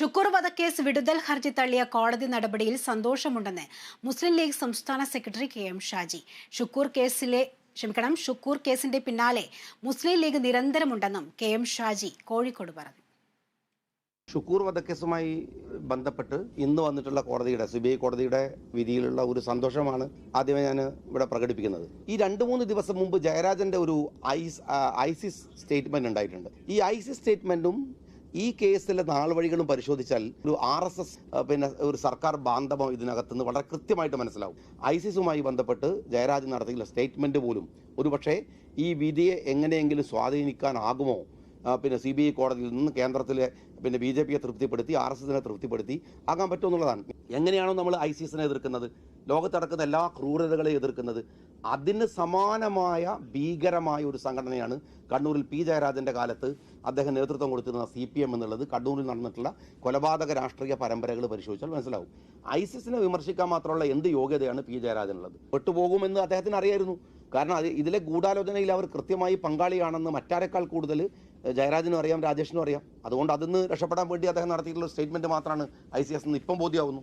ഷുക്കൂർ വധക്കേസ് വിടുതൽ ഹർജി തള്ളിയ കോടതി നടപടിയിൽ സന്തോഷമുണ്ടെന്ന് മുസ്ലിം ലീഗ് സംസ്ഥാന secretary K M Shaji. Shukoor കേസിലെ ക്ഷമിക്കണം ഷുക്കൂർ കേസിന്റെ പിന്നാലെ മുസ്ലിം ലീഗ് നിരന്തരമുണ്ടെന്നും കെ എം ഷാജി കോഴിക്കോട് പറഞ്ഞു. ഷുക്കൂർ വധക്കേസുമായി ബന്ധപ്പെട്ട് ഇന്ന് വന്നിട്ടുള്ള കോടതിയുടെ സി ബി ഐ കോടതിയുടെ വിധിയിലുള്ള ഒരു സന്തോഷമാണ് ആദ്യമേ ഞാൻ ഇവിടെ പ്രകടിപ്പിക്കുന്നത്. ഈ രണ്ട് മൂന്ന് ദിവസം മുമ്പ് ജയരാജന്റെ ഒരു ഐസ് ഐസിസ് സ്റ്റേറ്റ്മെന്റ് ഉണ്ടായിട്ടുണ്ട്. ഈ ഐസിസ് സ്റ്റേറ്റ്മെന്റും ഈ കേസിലെ നാൾവഴികളും പരിശോധിച്ചാൽ ഒരു ആർ എസ് എസ് പിന്നെ ഒരു സർക്കാർ ബാന്ധവം ഇതിനകത്ത് നിന്ന് വളരെ കൃത്യമായിട്ട് മനസ്സിലാവും. ഐസിസുമായി ബന്ധപ്പെട്ട് ജയരാജൻ നടത്തിയ സ്റ്റേറ്റ്മെന്റ് പോലും ഒരുപക്ഷെ ഈ വിധിയെ എങ്ങനെയെങ്കിലും സ്വാധീനിക്കാനാകുമോ? പിന്നെ സി ബി ഐ കോടതിയിൽ നിന്ന് കേന്ദ്രത്തിലെ പിന്നെ ബി ജെ പിയെ തൃപ്തിപ്പെടുത്തി ആർ എസ് എസിനെ തൃപ്തിപ്പെടുത്തി ആകാൻ പറ്റുമെന്നുള്ളതാണ്. എങ്ങനെയാണോ നമ്മൾ ഐ സി എസിനെ എതിർക്കുന്നത്? ലോകത്തടക്കുന്ന എല്ലാ ക്രൂരതകളെ എതിർക്കുന്നത്? അതിന് സമാനമായ ഭീകരമായ ഒരു സംഘടനയാണ് കണ്ണൂരിൽ പി ജയരാജന്റെ കാലത്ത് അദ്ദേഹം നേതൃത്വം കൊടുത്തിരുന്ന സി പി എം എന്നുള്ളത്. കണ്ണൂരിൽ നടന്നിട്ടുള്ള കൊലപാതക രാഷ്ട്രീയ പരമ്പരകൾ പരിശോധിച്ചാൽ മനസ്സിലാവും. ഐസിസിനെ വിമർശിക്കാൻ മാത്രമുള്ള എന്ത് യോഗ്യതയാണ് പി ജയരാജനുള്ളത് പെട്ടുപോകുമെന്ന് അദ്ദേഹത്തിന് അറിയായിരുന്നു. കാരണം അത് ഇതിലെ ഗൂഢാലോചനയിൽ അവർ കൃത്യമായി പങ്കാളിയാണെന്ന് മറ്റാരെക്കാൾ കൂടുതൽ ജയരാജനും അറിയാം രാജേഷിനും അറിയാം. അതുകൊണ്ട് അതിന്ന് രക്ഷപ്പെടാൻ വേണ്ടി അദ്ദേഹം നടത്തിയിട്ടുള്ള സ്റ്റേറ്റ്മെന്റ് മാത്രമാണ് ഐ സി എസ് ഇപ്പം ബോധ്യമാവുന്നു